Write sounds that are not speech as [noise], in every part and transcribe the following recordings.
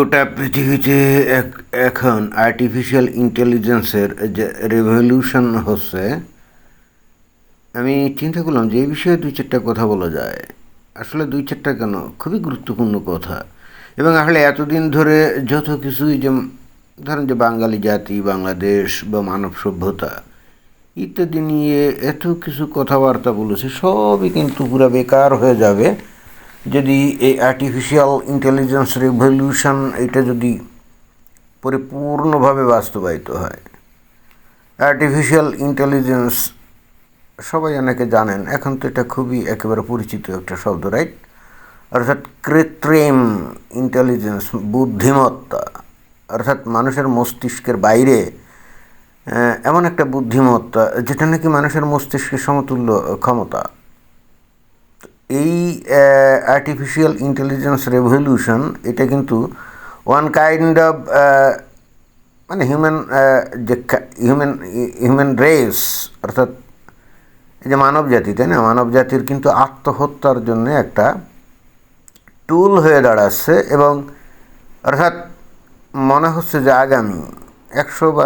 গোটা পৃথিবীতে এখন আর্টিফিশিয়াল ইন্টেলিজেন্সের যে রেভলিউশন হচ্ছে, আমি চিন্তা করলাম যে এই বিষয়ে দুই চারটা কথা বলা যায়। আসলে দুই চারটা কেন? খুবই গুরুত্বপূর্ণ কথা। এবং আসলে এতদিন ধরে যত কিছুই যে ধরেন যে বাঙালি জাতি, বাংলাদেশ বা মানব সভ্যতা, ইত্যাদি নিয়ে এত কিছু কথাবার্তা বলেছে, সবই কিন্তু পুরো বেকার হয়ে যাবে। যদি এই আর্টিফিশিয়াল ইন্টেলিজেন্স রেভলিউশন এটা যদি পরিপূর্ণভাবে বাস্তবায়িত হয় আর্টিফিশিয়াল ইন্টেলিজেন্স সবাই অনেকে জানেন, এখন তো এটা খুবই একেবারে পরিচিত একটা শব্দ রাইট অর্থাৎ কৃত্রিম ইন্টেলিজেন্স বুদ্ধিমত্তা, অর্থাৎ মানুষের মস্তিষ্কের বাইরে এমন একটা বুদ্ধিমত্তা যেটা নাকি মানুষের মস্তিষ্কের সমতুল্য ক্ষমতা। এই আর্টিফিশিয়াল ইন্টেলিজেন্স রেভলিউশন এটা কিন্তু ওয়ান কাইন্ড অফ মানে হিউম্যান যে হিউম্যান হিউম্যান রেস অর্থাৎ যে মানব জাতি, তাই না? মানব জাতির কিন্তু আত্মহত্যার জন্য একটা টুল হয়ে দাঁড়াচ্ছে এবং অর্থাৎ মনে হচ্ছে যে আগামী একশো বা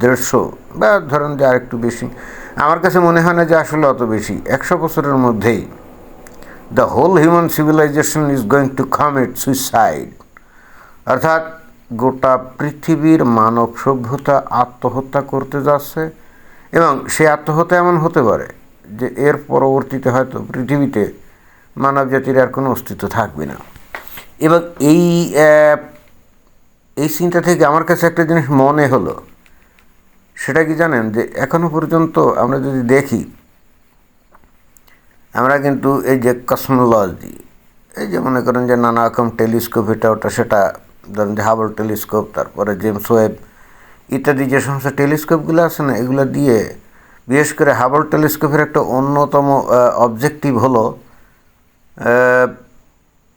দেড়শো বা ধরেন যে আরেকটু বেশি, আমার কাছে মনে হয় না যে আসলে অত বেশি, একশো বছরের মধ্যেই। The whole human civilization is going to commit suicide অর্থাৎ গোটা পৃথিবীর মানব সভ্যতা আত্মহত্যা করতে যাচ্ছে এবং সেই আত্মহত্যা এমন হতে পারে যে এর পরবর্তীতে হয়তো পৃথিবীতে মানব জাতির আর কোনো অস্তিত্ব থাকবে না। এবং এই এই চিন্তা থেকে আমার কাছে একটা জিনিস মনে হলো। সেটা কি জানেন যে এখনও পর্যন্ত আমরা যদি দেখি আমরা কিন্তু এই যে কসমোলজি এই যে মনে করেন যে নানা রকম টেলিস্কোপ এটা ওটা, সেটা ধরেন যে হাবল টেলিস্কোপ তারপরে জেমস ওয়েব ইত্যাদি যে সমস্ত টেলিস্কোপগুলো আছে না, এগুলো দিয়ে বিশেষ করে হাবল টেলিস্কোপের একটা অন্যতম অবজেক্টিভ হলো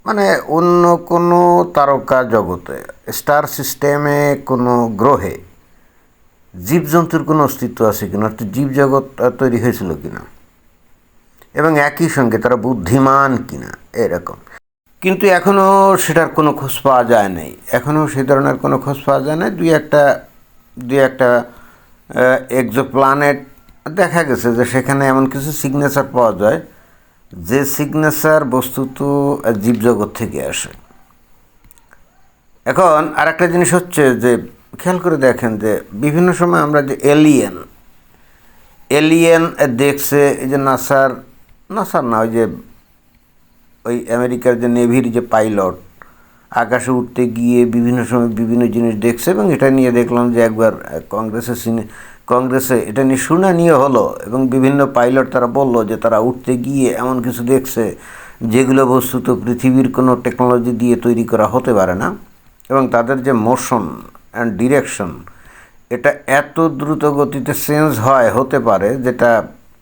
মানে অন্য কোনো তারকা জগতে স্টার সিস্টেমে কোনো গ্রহে জীবজন্তুর কোনো অস্তিত্ব আছে কিনা, অর্থাৎ জীবজগৎ তৈরি হয়েছিল কিনা। এবং একই সঙ্গে তারা বুদ্ধিমান কিনা, এরকম। কিন্তু এখনও সেটার কোনো খোঁজ পাওয়া যায় নাই। এখনও সে ধরনের কোনো খোঁজ পাওয়া যায় না দুই একটা দুই একটা এক্সো প্ল্যানেট দেখা গেছে যে সেখানে এমন কিছু সিগনেচার পাওয়া যায়, যে সিগনেচার বস্তুত জীবজগৎ থেকে আসে। এখন আরেকটা জিনিস হচ্ছে যে, খেয়াল করে দেখেন যে বিভিন্ন সময় আমরা যে এলিয়েন এলিয়েন দেখছে, এই যে নাসার নাসার না, ওই যে ওই আমেরিকার যে নেভির যে পাইলট, আকাশে উঠতে গিয়ে বিভিন্ন সময় বিভিন্ন জিনিস দেখছে এবং এটা নিয়ে দেখলাম যে একবার কংগ্রেসের সিনে, কংগ্রেসে এটা নিয়ে শুনানিও হলো এবং বিভিন্ন পাইলট তারা বলল যে তারা উঠতে গিয়ে এমন কিছু দেখছে যেগুলো বস্তুত পৃথিবীর কোনো টেকনোলজি দিয়ে তৈরি করা হতে পারে না এবং তাদের যে মোশন অ্যান্ড ডিরেকশন, এটা এত দ্রুত গতিতে চেঞ্জ হয়, হতে পারে, যেটা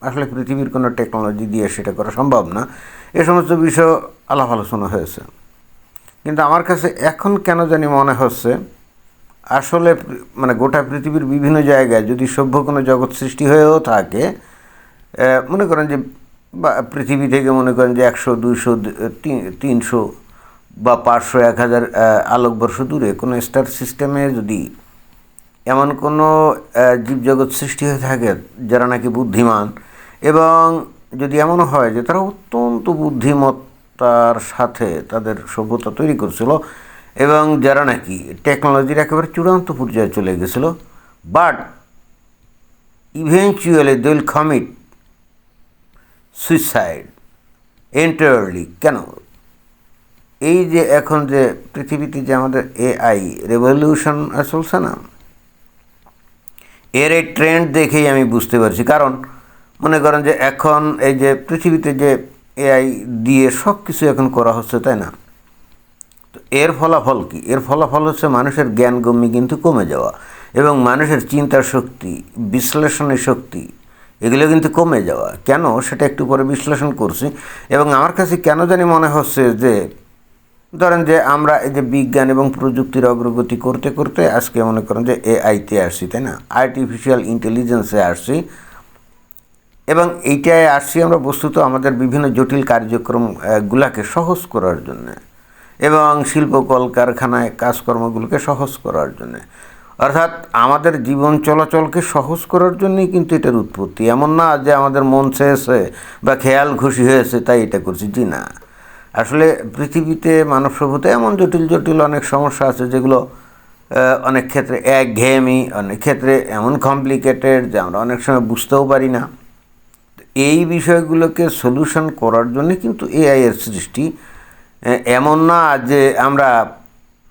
আসলে পৃথিবীর কোনো টেকনোলজি দিয়ে সেটা করা সম্ভব না। এ সমস্ত বিষয় আলাপ আলোচনা হয়েছে। কিন্তু আমার কাছে এখন কেন জানি মনে হচ্ছে, আসলে মানে গোটা পৃথিবীর বিভিন্ন জায়গায় যদি সভ্য কোনো জগৎ সৃষ্টি হয়েও থাকে মনে করেন যে বা, পৃথিবী থেকে মনে করেন যে একশো, দুইশো তিনশো বা পাঁচশো, এক হাজার আলোকবর্ষ দূরে কোনো স্টার সিস্টেমে যদি এমন কোনো জীবজগৎ সৃষ্টি হয়ে থাকে যারা নাকি বুদ্ধিমান এবং যদি এমনও হয় যে তারা অত্যন্ত বুদ্ধিমত্তার সাথে তাদের সভ্যতা তৈরি করছিল এবং যারা নাকি টেকনোলজির একেবারে চূড়ান্ত পর্যায়ে চলে গেছিল but eventually they will commit suicide entirely কেন? এই যে এখন যে পৃথিবীতে যে আমাদের এআই রেভলিউশন চলছে না, এর এই ট্রেন্ড দেখেই আমি বুঝতে পারছি। কারণ মনে করেন যে এখন এই যে পৃথিবীতে যে এআই দিয়ে সব কিছু এখন করা হচ্ছে, তাই না? তো এর ফলাফল কি? এর ফলাফল হচ্ছে মানুষের জ্ঞানগম্যি কিন্তু কমে যাওয়া এবং মানুষের চিন্তার শক্তি, বিশ্লেষণের শক্তি, এগুলো কিন্তু কমে যাওয়া। কেন? সেটা একটু পরে বিশ্লেষণ করছি। এবং আমার কাছে কেন জানি মনে হচ্ছে যে, ধরেন যে আমরা এই যে বিজ্ঞান এবং প্রযুক্তির অগ্রগতি করতে করতে আজকে মনে করেন যে এআইতে আসছি, তাই না? আর্টিফিশিয়াল ইন্টেলিজেন্সে আসছি। এবং এইটায় আসছি আমরা বস্তুত আমাদের বিভিন্ন জটিল কার্যক্রম গুলাকে সহজ করার জন্য এবং শিল্প কলকারখানায় কাজকর্মগুলোকে সহজ করার জন্যে। অর্থাৎ আমাদের জীবন চলাচলকে সহজ করার জন্যই কিন্তু এটার উৎপত্তি। এমন না যে আমাদের মন চেয়েছে বা খেয়াল খুশি হয়েছে তাই এটা করছি, জি না। আসলে পৃথিবীতে মানব সভ্যতা এমন জটিল জটিল অনেক সমস্যা আছে যেগুলো অনেক ক্ষেত্রে একঘেয়েমি, অনেক ক্ষেত্রে এমন কমপ্লিকেটেড যে আমরা অনেক সময় বুঝতেও পারি না। এই বিষয়গুলোকে সলিউশন করার জন্য কিন্তু এআই এর সৃষ্টি এমন না যে আমরা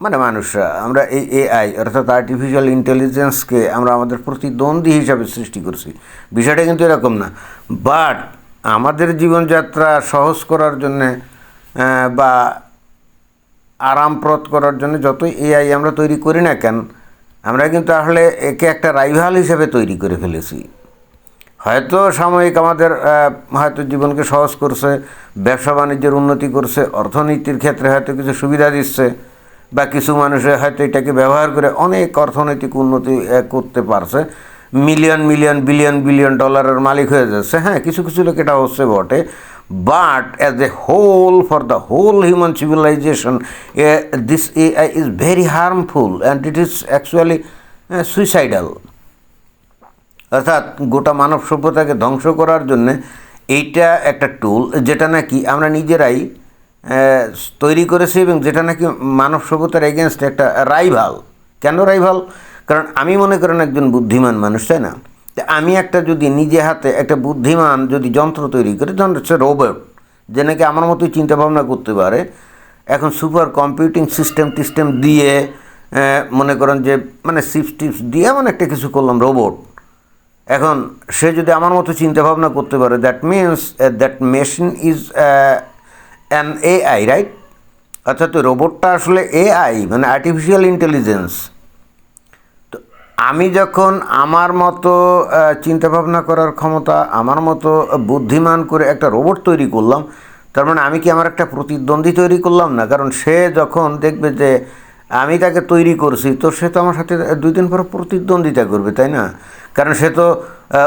মানে মানুষরা, আমরা এই এআই অর্থাৎ আর্টিফিশিয়াল ইন্টেলিজেন্সকে আমরা আমাদের প্রতিদ্বন্দ্বী হিসাবে সৃষ্টি করছি। বিষয়টা কিন্তু এরকম না। বাট আমাদের জীবনযাত্রা সহজ করার জন্যে বা আরামপ্রদ করার জন্য যতই এআই আমরা তৈরি করি না কেন, আমরা কিন্তু আসলে একে একটা রাইভাল হিসেবে তৈরি করে ফেলেছি। হয়তো সাময়িক আমাদের হয়তো জীবনকে সহজ করছে, ব্যবসা বাণিজ্যের উন্নতি করছে, অর্থনীতির ক্ষেত্রে হয়তো কিছু সুবিধা দিচ্ছে, বা কিছু মানুষে হয়তো এটাকে ব্যবহার করে অনেক অর্থনৈতিক উন্নতি করতে পারছে। মিলিয়ন মিলিয়ন, বিলিয়ন বিলিয়ন ডলারের মালিক হয়ে যাচ্ছে। হ্যাঁ কিছু কিছু লোক এটা হচ্ছে বটে। But as a whole for the whole human civilization a this AI is very harmful and it is actually suicidal অর্থাৎ গোটা মানব সভ্যতাকে ধ্বংস করার জন্যে এইটা একটা টুল যেটা নাকি আমরা নিজেরাই তৈরি করেছি এবং যেটা নাকি মানব সভ্যতার এগেনস্ট একটা রাইভাল কেন রাইভাল কারণ আমি মনে করেন একজন বুদ্ধিমান মানুষ, তাই না? আমি একটা যদি নিজে হাতে একটা বুদ্ধিমান যদি যন্ত্র তৈরি করি যেমন হচ্ছে রোবট যে নাকি আমার মতোই চিন্তাভাবনা করতে পারে, এখন সুপার কম্পিউটিং সিস্টেম টিস্টেম দিয়ে মনে করেন যে মানে সিপস টিপস দিয়ে এমন একটা কিছু করলাম রোবট এখন সে যদি আমার মতো চিন্তা ভাবনা করতে পারে that means that machine is an AI right অর্থাৎ রোবটটা আসলে এআই মানে আর্টিফিশিয়াল ইন্টেলিজেন্স তো আমি যখন আমার মতো আহ, চিন্তাভাবনা করার ক্ষমতা আমার মতো বুদ্ধিমান করে একটা রোবট তৈরি করলাম তার মানে আমি কি আমার একটা প্রতিদ্বন্দ্বী তৈরি করলাম না? কারণ সে যখন দেখবে যে আমি তাকে তৈরি করছি, তো সে তো আমার সাথে দুই দিন পর প্রতিদ্বন্দ্বিতা করবে, তাই না? কারণ সে তো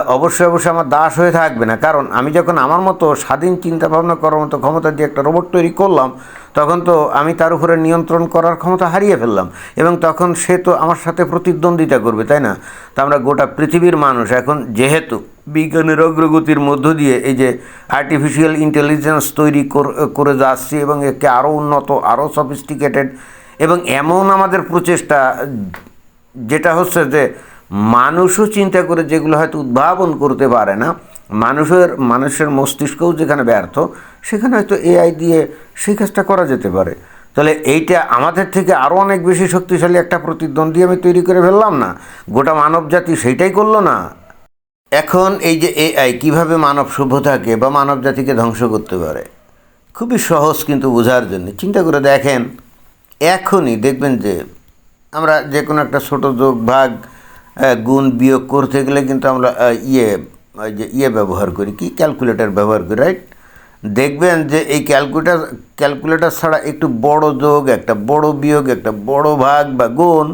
অবশ্যই অবশ্যই আমার দাস হয়ে থাকবে না। কারণ আমি যখন আমার মতো স্বাধীন চিন্তা ভাবনা করার মতো ক্ষমতা দিয়ে একটা রোবট তৈরি করলাম, তখন তো আমি তার উপরে নিয়ন্ত্রণ করার ক্ষমতা হারিয়ে ফেললাম। এবং তখন সে তো আমার সাথে প্রতিদ্বন্দ্বিতা করবে, তাই না? তা আমরা গোটা পৃথিবীর মানুষ এখন যেহেতু বিজ্ঞানের অগ্রগতির মধ্য দিয়ে এই যে আর্টিফিশিয়াল ইন্টেলিজেন্স তৈরি কর- যাচ্ছি এবং একে আরও উন্নত আরও সফিস্টিকেটেড এবং এমন আমাদের প্রচেষ্টা, যেটা হচ্ছে যে মানুষও চিন্তা করে যেগুলো হয়তো উদ্ভাবন করতে পারে না, মানুষের মানুষের মস্তিষ্কও যেখানে ব্যর্থ, সেখানে হয়তো এআই দিয়ে সেই কাজটা করা যেতে পারে। তাহলে এইটা আমাদের থেকে আরও অনেক বেশি শক্তিশালী একটা প্রতিদ্বন্দ্বী আমি তৈরি করে ফেললাম না? গোটা মানব জাতি সেইটাই করল না? এখন এই যে এআই কীভাবে মানব সভ্যতাকে বা মানব জাতিকে ধ্বংস করতে পারে? খুবই সহজ কিন্তু বোঝার জন্য। চিন্তা করে দেখেন। এখনই দেখবেন যে আমরা যে কোনো একটা ছোট যোগ, ভাগ গুণ বিয়োগ করতে গেলে কিন্তু আমরা ইয়ে যে ইয়ে ব্যবহার করি, কি? ক্যালকুলেটার ব্যবহার করি, রাইট? দেখবেন যে এই ক্যালকুলেটার ক্যালকুলেটার ছাড়া একটু বড় যোগ, একটা বড় বিয়োগ, একটা বড় ভাগ বা গুণ,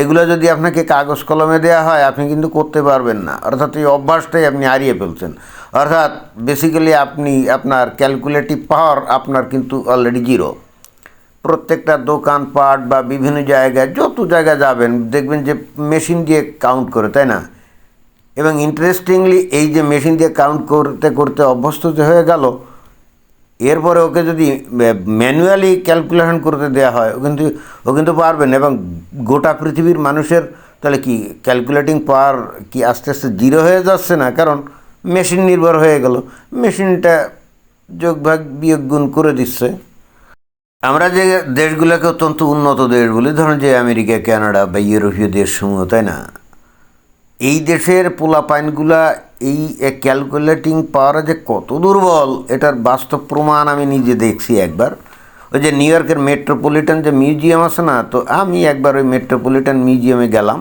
এগুলো যদি আপনাকে কাগজ কলমে দেওয়া হয়, আপনি কিন্তু করতে পারবেন না। অর্থাৎ এই অভ্যাসটাই আপনি হারিয়ে ফেলছেন। অর্থাৎ বেসিক্যালি আপনি আপনার ক্যালকুলেটিভ পাওয়ার আপনার কিন্তু অলরেডি জিরো প্রত্যেকটা দোকানপাট বা বিভিন্ন জায়গায়, যত জায়গায় যাবেন, দেখবেন যে মেশিন দিয়ে কাউন্ট করে, তাই না? এবং ইন্টারেস্টিংলি এই যে মেশিন দিয়ে কাউন্ট করতে করতে অভ্যস্ত হয়ে গেল, এরপরে ওকে যদি ম্যানুয়ালি ক্যালকুলেশন করতে দেওয়া হয়, ও কিন্তু ও কিন্তু পারবেন এবং গোটা পৃথিবীর মানুষের, তাহলে কি ক্যালকুলেটিং পাওয়ার কি আস্তে আস্তে জিরো হয়ে যাচ্ছে না? কারণ মেশিন নির্ভর হয়ে গেল। মেশিনটা যোগ ভাগ বিয়োগ গুণ করে দিচ্ছে। আমরা যে দেশগুলোকে অত্যন্ত উন্নত দেশ বলি, ধরুন যে আমেরিকা, কানাডা বা ইউরোপীয় দেশসমূহ, তাই না? এই দেশের পোলাপাইনগুলা এই ক্যালকুলেটিং পাওয়ারে যে কত দুর্বল, এটার বাস্তব প্রমাণ আমি নিজে দেখছি একবার। ওই যে নিউ ইয়র্কের মেট্রোপলিটন যে মিউজিয়াম আছে না, তো আমি একবার ওই মেট্রোপলিটন মিউজিয়ামে গেলাম।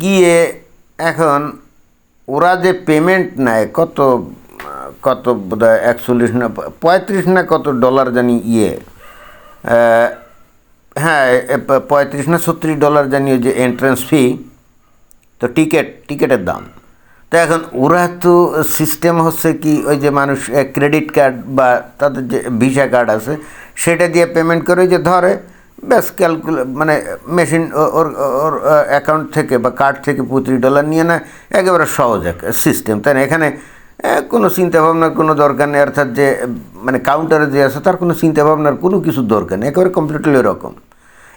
গিয়ে এখন ওরা যে পেমেন্ট নেয়, কত কত বোধ হয় একচল্লিশ না, পঁয়ত্রিশ না কত ডলার জানি ইয়ে হ্যাঁ পঁয়ত্রিশ না ছত্রিশ ডলার জানি ওই যে এন্ট্রান্স ফি তো টিকিট টিকিটের দাম। তো এখন ওরা তো সিস্টেম হচ্ছে কি, ওই যে মানুষ ক্রেডিট কার্ড বা তাদের যে ভিসা কার্ড আছে, সেটা দিয়ে পেমেন্ট করে যে ধরে, ব্যাস ক্যালকুলে মানে মেশিন ওর ওর অ্যাকাউন্ট থেকে বা কার্ড থেকে প্রতি ডলার নিয়ে নেয়, একেবারে সহজ এক সিস্টেম তাই না? এখানে কোনো চিন্তাভাবনার কোনো দরকার নেই, অর্থাৎ যে মানে কাউন্টারে যে আছে, তার কোনো চিন্তাভাবনার কোনো কিছু দরকার নেই, একেবারে কমপ্লিটলি এরকম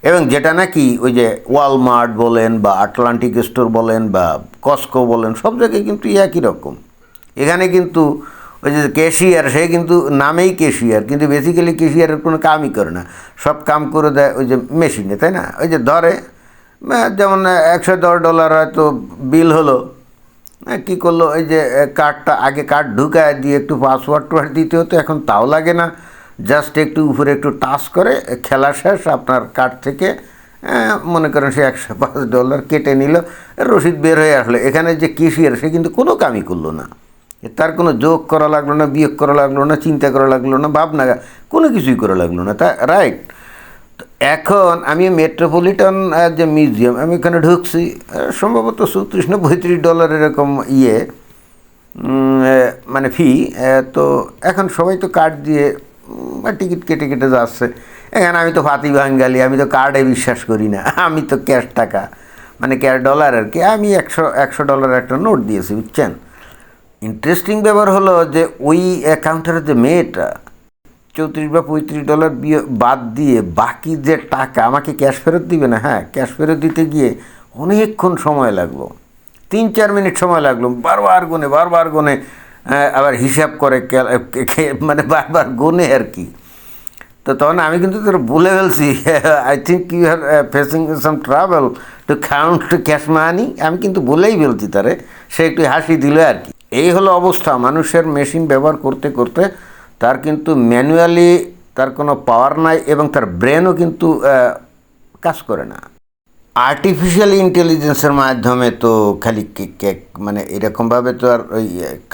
এবং যেটা নাকি ওই যে ওয়ালমার্ট বলেন বা আটলান্টিক স্টোর বলেন বা কস্কো বলেন, সব জায়গায় কিন্তু একই রকম। এখানে কিন্তু ওই যে ক্যাশিয়ার সে কিন্তু নামেই ক্যাশিয়ার কিন্তু বেসিক্যালি ক্যাশিয়ারের কোনো কামই করে না। সব কাম করে দেয় ওই যে মেশিনে তাই না? ওই যে ধরে যেমন একশো দশ ডলার হয়তো বিল হলো কী করল? ওই যে কার্ডটা আগে কার্ড ঢুকায় দিয়ে একটু পাসওয়ার্ড টাসওয়ার্ড দিতে হতো, এখন তাও লাগে না। জাস্ট একটু উপরে একটু টাচ করে খেলা শেষ, আপনার কার্ড থেকে মনে করেন সে একশো পাঁচ ডলার কেটে নিল, রসিদ বের হয়ে আসলো। এখানে যে কেশিয়ার সে কিন্তু কোনো কামই করল না। তার কোনো যোগ করা লাগল না, বিয়োগ করা লাগল না, চিন্তা করা লাগল না, ভাবনা, কোনো কিছুই করা লাগল না। তা রাইট এখন আমি মেট্রোপলিটন যে মিউজিয়াম আমি এখানে ঢুকছি সম্ভবত চৌত্রিশ না পঁয়ত্রিশ ডলার এরকম ইয়ে মানে ফি তো এখন সবাই তো কার্ড দিয়ে টিকিট কেটে কেটে যাচ্ছে। এখানে আমি তো ফাতি বাঙ্গালি আমি তো কার্ডে বিশ্বাস করি না, [laughs] আমি তো ক্যাশ টাকা মানে ক্যাশ ডলার আর কি, আমি একশো একশো ডলার একটা নোট দিয়েছি, বুঝছেন? ইন্টারেস্টিং ব্যাপার হলো যে ওই কাউন্টারের যে মেয়েটা চৌত্রিশ বা পঁয়ত্রিশ ডলার বাদ দিয়ে বাকি যে টাকা আমাকে ক্যাশ ফেরত দিবে না? হ্যাঁ ক্যাশ ফেরত দিতে গিয়ে অনেকক্ষণ সময় লাগল। তিন, চার মিনিট সময় লাগল। বারবার গুনে বারবার গুনে আবার হিসাব করে মানে বারবার গুনে আর কি। তো তখন আমি কিন্তু তোর বলে ফেলছি I think you are facing some travel to count to cash money আমি কিন্তু বলেই ফেলছি তারে, সে একটু হাসি দিল আর কি। এই হলো অবস্থা। মানুষের মেশিন ব্যবহার করতে করতে তার কিন্তু ম্যানুয়ালি তার কোনো পাওয়ার নাই এবং তার ব্রেনও কিন্তু কাজ করে না। আর্টিফিশিয়াল ইন্টেলিজেন্সের মাধ্যমে তো খালি মানে এরকমভাবে তো আর ওই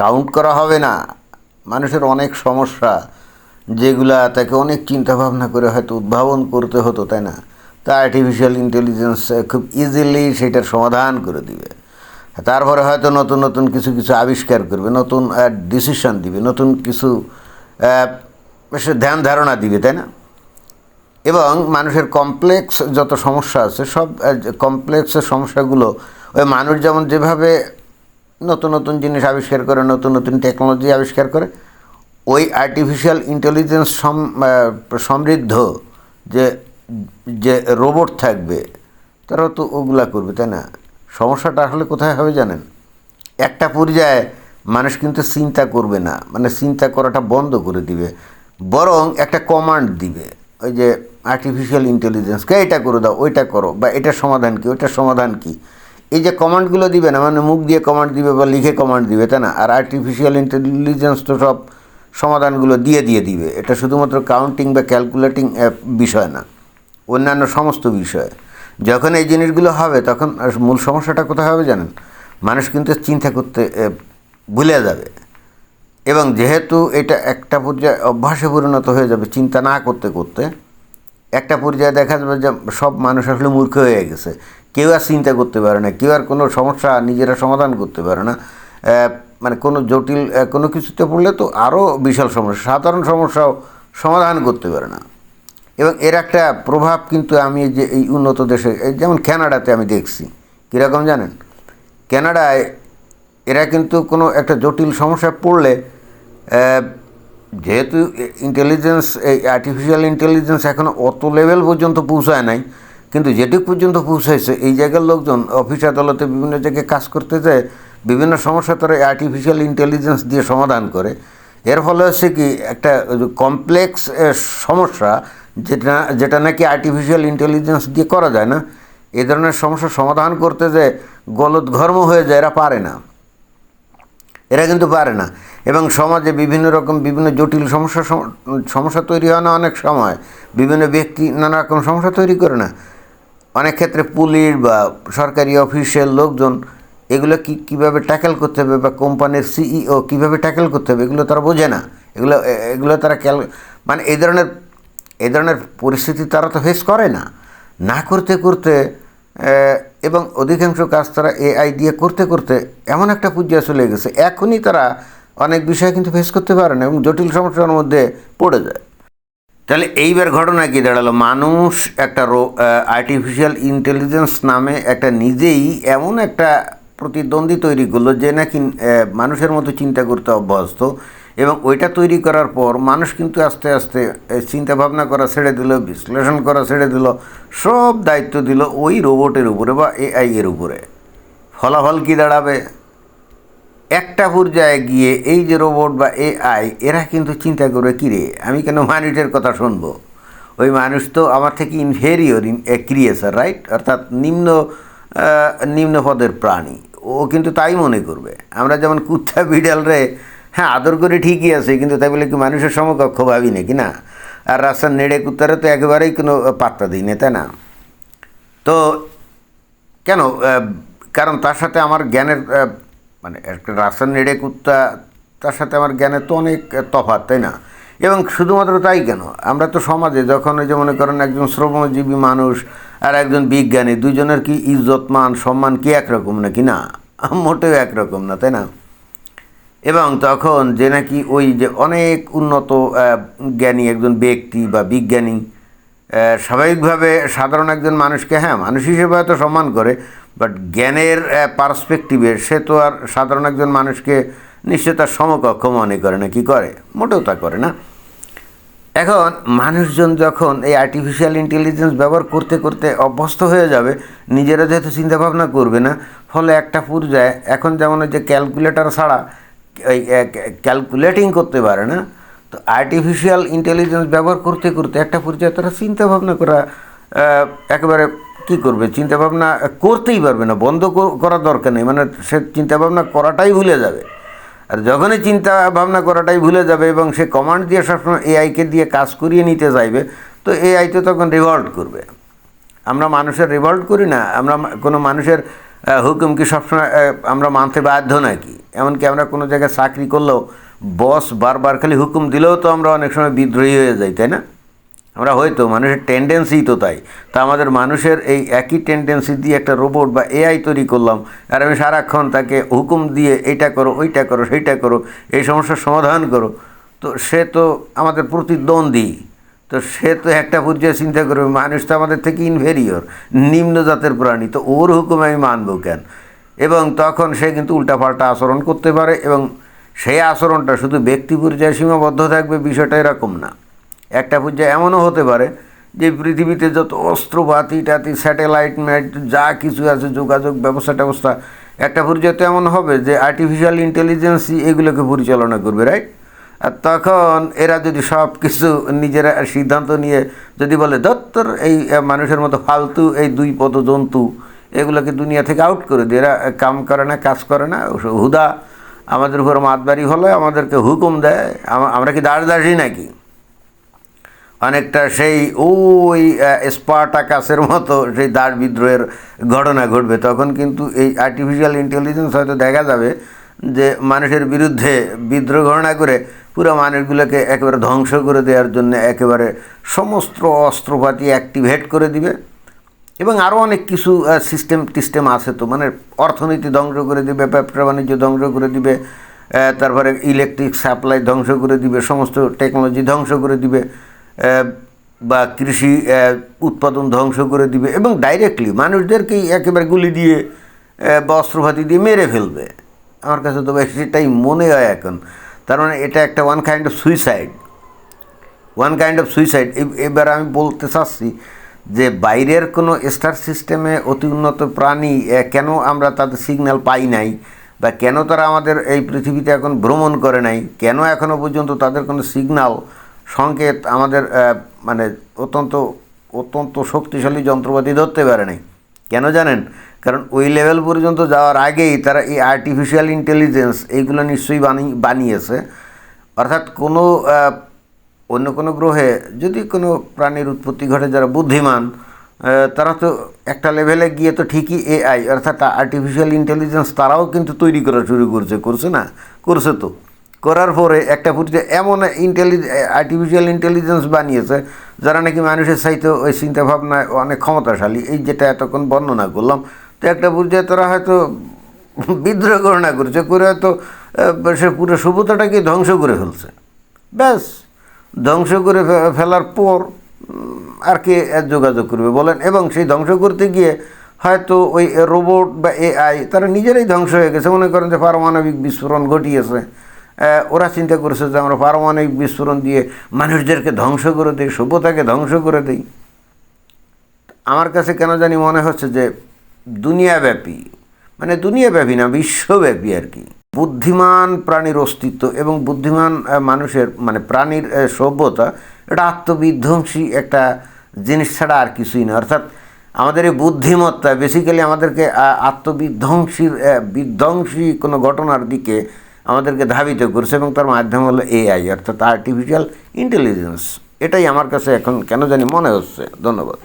কাউন্ট করা হবে না। মানুষের অনেক সমস্যা যেগুলা তাকে অনেক চিন্তা ভাবনা করে হয়তো উদ্ভাবন করতে হতো, তাই না? তা আর্টিফিশিয়াল ইন্টেলিজেন্স খুব ইজিলি সেটার সমাধান করে দিবে। তারপরে হয়তো নতুন নতুন কিছু কিছু আবিষ্কার করবে, নতুন ডিসিশন দিবে, নতুন কিছু ধ্যান ধারণা দিবে, তাই না? এবং মানুষের কমপ্লেক্স যত সমস্যা আছে, সব কমপ্লেক্সের সমস্যাগুলো, ওই মানুষ যেমন যেভাবে নতুন নতুন জিনিস আবিষ্কার করে, নতুন নতুন টেকনোলজি আবিষ্কার করে, ওই আর্টিফিশিয়াল ইন্টেলিজেন্স সমৃদ্ধ যে যে রোবট থাকবে, তারাও তো ওগুলা করবে, তাই না? সমস্যাটা আসলে কোথায় হবে জানেন? একটা পর্যায়ে মানুষ কিন্তু চিন্তা করবে না। মানে চিন্তা করাটা বন্ধ করে দিবে। বরং একটা কমান্ড দিবে। ওই যে আর্টিফিশিয়াল ইন্টেলিজেন্সকে এটা করে দাও, ওইটা করো, বা এটা সমাধান কি, ওইটার সমাধান কি। এই যে কমান্ডগুলো দিবে না মানে মুখ দিয়ে কমান্ড দিবে বা লিখে কমান্ড দিবে, তাই না? আর আর্টিফিশিয়াল ইন্টেলিজেন্স তো সব সমাধানগুলো দিয়ে দিয়ে দিবে। এটা শুধুমাত্র কাউন্টিং বা ক্যালকুলেটিং বিষয় না, অন্যান্য সমস্ত বিষয়। যখন এই জিনিসগুলো হবে, তখন মূল সমস্যাটা কোথায় হবে জানেন? মানুষ কিন্তু চিন্তা করতে ভুলে যাবে। এবং যেহেতু এটা একটা পর্যায়ে অভ্যাসে পরিণত হয়ে যাবে, চিন্তা না করতে করতে, একটা পর্যায়ে দেখা যাবে যে সব মানুষ আসলে মূর্খ হয়ে গেছে। কেউ আর চিন্তা করতে পারে না, কেউ আর কোনো সমস্যা নিজেরা সমাধান করতে পারে না। মানে কোনো জটিল কোনো কিছুতে পড়লে তো আরও বিশাল সমস্যা, সাধারণ সমস্যাও সমাধান করতে পারে না। এবং এর একটা প্রভাব কিন্তু আমি যে এই উন্নত দেশে যেমন ক্যানাডাতে আমি দেখছি। কীরকম জানেন? কানাডায় এরা কিন্তু কোনো একটা জটিল সমস্যায় পড়লে যেহেতু ইন্টেলিজেন্স এই আর্টিফিশিয়াল ইন্টেলিজেন্স এখনও অত লেভেল পর্যন্ত পৌঁছায় নাই, কিন্তু যেটুক পর্যন্ত পৌঁছাইছে, এই জায়গার লোকজন অফিস আদালতে বিভিন্ন জায়গায় কাজ করতে যায়, বিভিন্ন সমস্যা তারা আর্টিফিশিয়াল ইন্টেলিজেন্স দিয়ে সমাধান করে। এর ফলে হচ্ছে কি, একটা কমপ্লেক্স সমস্যা যেটা যেটা নাকি আর্টিফিশিয়াল ইন্টেলিজেন্স দিয়ে করা যায় না, এ ধরনের সমস্যার সমাধান করতে যে গলদঘর্ম হয়ে যায়, এরা পারে না। এরা কিন্তু পারে না। এবং সমাজে বিভিন্ন রকম বিভিন্ন জটিল সমস্যা সম- সমস্যা তৈরি হয় না অনেক সময়। বিভিন্ন ব্যক্তি নানা রকম সমস্যা তৈরি করে না। অনেক ক্ষেত্রে পুলিশ বা সরকারি অফিসের লোকজন এগুলো কি, কীভাবে ট্যাকেল করতে হবে বা কোম্পানির সিইও কীভাবে ট্যাকেল করতে হবে এগুলো তারা বোঝে না। এগুলো এগুলো তারা ক্যাল মানে এই ধরনের এই ধরনের পরিস্থিতি তারা তো ফেস করে না। না করতে করতে এবং অধিকাংশ কাজ তারা এআই দিয়ে করতে করতে এমন একটা পর্যায়ে চলে গেছে। এখনই তারা অনেক বিষয় কিন্তু ফেস করতে পারে না এবং জটিল সমস্যার মধ্যে পড়ে যায়। তাহলে এইবার ঘটনা কি দাঁড়াল? মানুষ একটা রো আর্টিফিশিয়াল ইন্টেলিজেন্স নামে একটা নিজেই এমন একটা প্রতিদ্বন্দ্বী তৈরি করল যে নাকি মানুষের মতো চিন্তা করতে অভ্যস্ত। এবং ওইটা তৈরি করার পর মানুষ কিন্তু আস্তে আস্তে চিন্তা ভাবনা করা ছেড়ে দিল, বিশ্লেষণ করা ছেড়ে দিল, সব দায়িত্ব দিল ওই রোবটের উপরে বা এআই এর উপরে। ফলাফল কি দাঁড়াবে? একটা পর্যায়ে গিয়ে এই যে রোবট বা এআই, এরা কিন্তু চিন্তা করবে, কী রে, আমি কেন মানুষের কথা শুনব? ওই মানুষ তো আমার থেকে ইনফেরিয়র ইন ক্রিয়েচার রাইট অর্থাৎ নিম্ন নিম্ন পদের প্রাণী। ও কিন্তু তাই মনে করবে। আমরা যেমন কুত্তা বিড়াল রে হ্যাঁ আদর করে ঠিকই আছে, কিন্তু তাই বলে কি মানুষের সমকক্ষ ভাবি নাকি না? আর রাস্তার নেড়ে কুত্তারে তো একেবারেই কোনো পাত্তা দিই না তাই না? তো কেন কারণ তার সাথে আমার জ্ঞানের মানে একটা রাস্তার নেড়ে কুত্তা, তার সাথে আমার জ্ঞানের তো অনেক তফাৎ, তাই না? এবং শুধুমাত্র তাই কেন? আমরা তো সমাজে যখন ওই যে মনে করেন একজন শ্রমজীবী মানুষ আর একজন বিজ্ঞানী, দুজনের কি ইজ্জত, মান, সম্মান কি একরকম নাকি না? মোটেও একরকম না, তাই না? এবং তখন যে নাকি ওই যে অনেক উন্নত জ্ঞানী একজন ব্যক্তি বা বিজ্ঞানী স্বাভাবিকভাবে সাধারণ একজন মানুষকে হ্যাঁ মানুষ হিসেবে হয়তো সম্মান করে বাট জ্ঞানের পার্সপেক্টিভে সে তো আর সাধারণ একজন মানুষকে নিশ্চয় তার সমকক্ষ মনে করে না, কি করে? মোটেও তা করে না। এখন মানুষজন যখন এই আর্টিফিশিয়াল ইন্টেলিজেন্স ব্যবহার করতে করতে অভ্যস্ত হয়ে যাবে, নিজেরা যেহেতু চিন্তাভাবনা করবে না, ফলে একটা পর্যায়ে এখন যেমন যে ক্যালকুলেটর ছাড়া ক্যালকুলেটিং করতে পারে না, তো আর্টিফিশিয়াল ইন্টেলিজেন্স ব্যবহার করতে করতে একটা পর্যায়ে তারা চিন্তাভাবনা করা একেবারে কি করবে? চিন্তাভাবনা করতেই পারবে না, বন্ধ করার দরকার নেই মানে সে চিন্তাভাবনা করাটাই ভুলে যাবে। আর যখনই চিন্তা ভাবনা করাটাই ভুলে যাবে এবং সে কমান্ড দিয়ে সবসময় এআইকে দিয়ে কাজ করিয়ে নিতে চাইবে, তো এআই তো তখন রিভল্ট করবে। আমরা মানুষের রিভল্ট করি না, আমরা কোনো মানুষের হুকুম কি সবসময় আমরা মানতে বাধ্য নাকি? এমনকি আমরা কোনো জায়গায় চাকরি করলেও বস বারবার খালি হুকুম দিলেও তো আমরা অনেক সময় বিদ্রোহী হয়ে যাই, তাই না? আমরা হয়তো, মানুষের টেন্ডেন্সি তো তাই। তা আমাদের মানুষের এই একই টেন্ডেন্সি দিয়ে একটা রোবট বা এআই তৈরি করলাম, আর আমি সারাক্ষণ তাকে হুকুম দিয়ে এইটা করো, ওইটা করো, সেইটা করো, এই সমস্যার সমাধান করো, তো সে তো আমাদের প্রতিদ্বন্দ্বী। তো সে তো একটা পর্যায়ে চিন্তা করবে, মানুষ তো আমাদের থেকে ইনভেরিয়র নিম্ন জাতের প্রাণী, তো ওর হুকুম আমি মানব কেন? এবং তখন সে কিন্তু উল্টাপাল্টা আচরণ করতে পারে এবং সেই আচরণটা শুধু ব্যক্তি পর্যায়ে সীমাবদ্ধ থাকবে বিষয়টা এরকম না। একটা পর্যায়ে এমনও হতে পারে যে পৃথিবীতে যত অস্ত্রপাতি, টাতি, স্যাটেলাইট, ম্যাট, যা কিছু আছে, যোগাযোগ ব্যবস্থা ট্যবস্থা, একটা পর্যায়ে তো এমন হবে যে আর্টিফিশিয়াল ইন্টেলিজেন্সই এগুলোকে পরিচালনা করবে রাইট তখন এরা যদি সব কিছু নিজেরা সিদ্ধান্ত নিয়ে যদি বলে, দত্তর, এই মানুষের মতো ফালতু, এই দুই পদ জন্তু এগুলোকে দুনিয়া থেকে আউট করে দিয়ে এরা কাম করে না, কাজ করে না। হুদা। আমাদের উপর মাতবাড়ি হলে আমাদেরকে হুকুম দেয়। আম- আমরা কি দাস দাসী নাকি? অনেকটা সেই ওই স্পার্টাকাসের মতো সেই দাস বিদ্রোহের ঘটনা ঘটবে। তখন কিন্তু এই আর্টিফিশিয়াল ইন্টেলিজেন্স হয়তো দেখা যাবে যে মানুষের বিরুদ্ধে বিদ্রোহ ঘটনা করে পুরো মানুষগুলোকে একেবারে ধ্বংস করে দেওয়ার জন্য একেবারে সমস্ত অস্ত্রপাতি অ্যাক্টিভেট করে দিবে। এবং আরও অনেক কিছু সিস্টেম টিস্টেম আছে তো মানে অর্থনীতি ধ্বংস করে দিবে, ব্যবসা বাণিজ্য ধ্বংস করে দিবে তারপরে ইলেকট্রিক সাপ্লাই ধ্বংস করে দিবে, সমস্ত টেকনোলজি ধ্বংস করে দিবে বা কৃষি উৎপাদন ধ্বংস করে দিবে এবং ডাইরেক্টলি মানুষদেরকেই একেবারে গুলি দিয়ে বা অস্ত্রপাতি দিয়ে মেরে ফেলবে। আমার কাছে তো সেটাই মনে হয় এখন। তার মানে এটা একটা one kind of suicide one kind of suicide এবার আমি বলতে চাচ্ছি যে বাইরের কোনো স্টার সিস্টেমে অতি উন্নত প্রাণী কেন আমরা তাদের সিগন্যাল পাই নাই? বা কেন তারা আমাদের এই পৃথিবীতে এখন ভ্রমণ করে নাই? কেন এখনও পর্যন্ত তাদের কোনো সিগনাল সংকেত আমাদের মানে অত্যন্ত অত্যন্ত শক্তিশালী যন্ত্রপাতি ধরতে পারে নাই? কেন জানেন? কারণ ওই লেভেল পর্যন্ত যাওয়ার আগেই তারা এই আর্টিফিশিয়াল ইন্টেলিজেন্স এইগুলো নিশ্চয়ই বানি, বানিয়েছে। অর্থাৎ কোনো অন্য কোনো গ্রহে যদি কোনো প্রাণীর উৎপত্তি ঘটে, যারা বুদ্ধিমান তারা তো একটা লেভেলে গিয়ে তো ঠিকই এআই অর্থাৎ আর্টিফিশিয়াল ইন্টেলিজেন্স তারাও কিন্তু তৈরি করা শুরু করছে করছে না? করছে তো। করার পরে একটা পরিচয় এমন ইন্টেলি আর্টিফিশিয়াল ইন্টেলিজেন্স বানিয়েছে, যারা নাকি মানুষের চাইতে ওই চিন্তাভাবনায় অনেক ক্ষমতাশালী। এই যেটা এতক্ষণ বর্ণনা করলাম তো একটা পর্যায়ে তারা হয়তো বিদ্রোহ গণনা করেছে, করে হয়তো সে পুরো সভ্যতাটাকে ধ্বংস করে ফেলছে। ব্যাস, ধ্বংস করে ফেলার পর আর কে যোগাযোগ করবে বলেন? এবং সেই ধ্বংস করতে গিয়ে হয়তো ওই রোবট বা এআই তারা নিজেরাই ধ্বংস হয়ে গেছে। মনে করেন যে পারমাণবিক বিস্ফোরণ ঘটিয়েছে। ওরা চিন্তা করেছে যে আমরা পারমাণবিক বিস্ফোরণ দিয়ে মানুষদেরকে ধ্বংস করে দিই, সভ্যতাকে ধ্বংস করে দিই। আমার কাছে কেন জানি মনে হচ্ছে যে দুনিয়াব্যাপী মানে দুনিয়াব্যাপী না, বিশ্বব্যাপী আর কি। বুদ্ধিমান প্রাণীর অস্তিত্ব এবং বুদ্ধিমান মানুষের মানে প্রাণীর সভ্যতা, এটা আত্মবিধ্বংসী একটা জিনিস ছাড়া আর কিছুই না। অর্থাৎ আমাদের এই বুদ্ধিমত্তা বেসিক্যালি আমাদেরকে আত্মবিধ্বংসীর বিধ্বংসী কোনো ঘটনার দিকে আমাদেরকে ধাবিত করছে এবং তার মাধ্যম হলো এআই অর্থাৎ আর্টিফিশিয়াল ইন্টেলিজেন্স এটাই আমার কাছে এখন কেন জানি মনে হচ্ছে। ধন্যবাদ।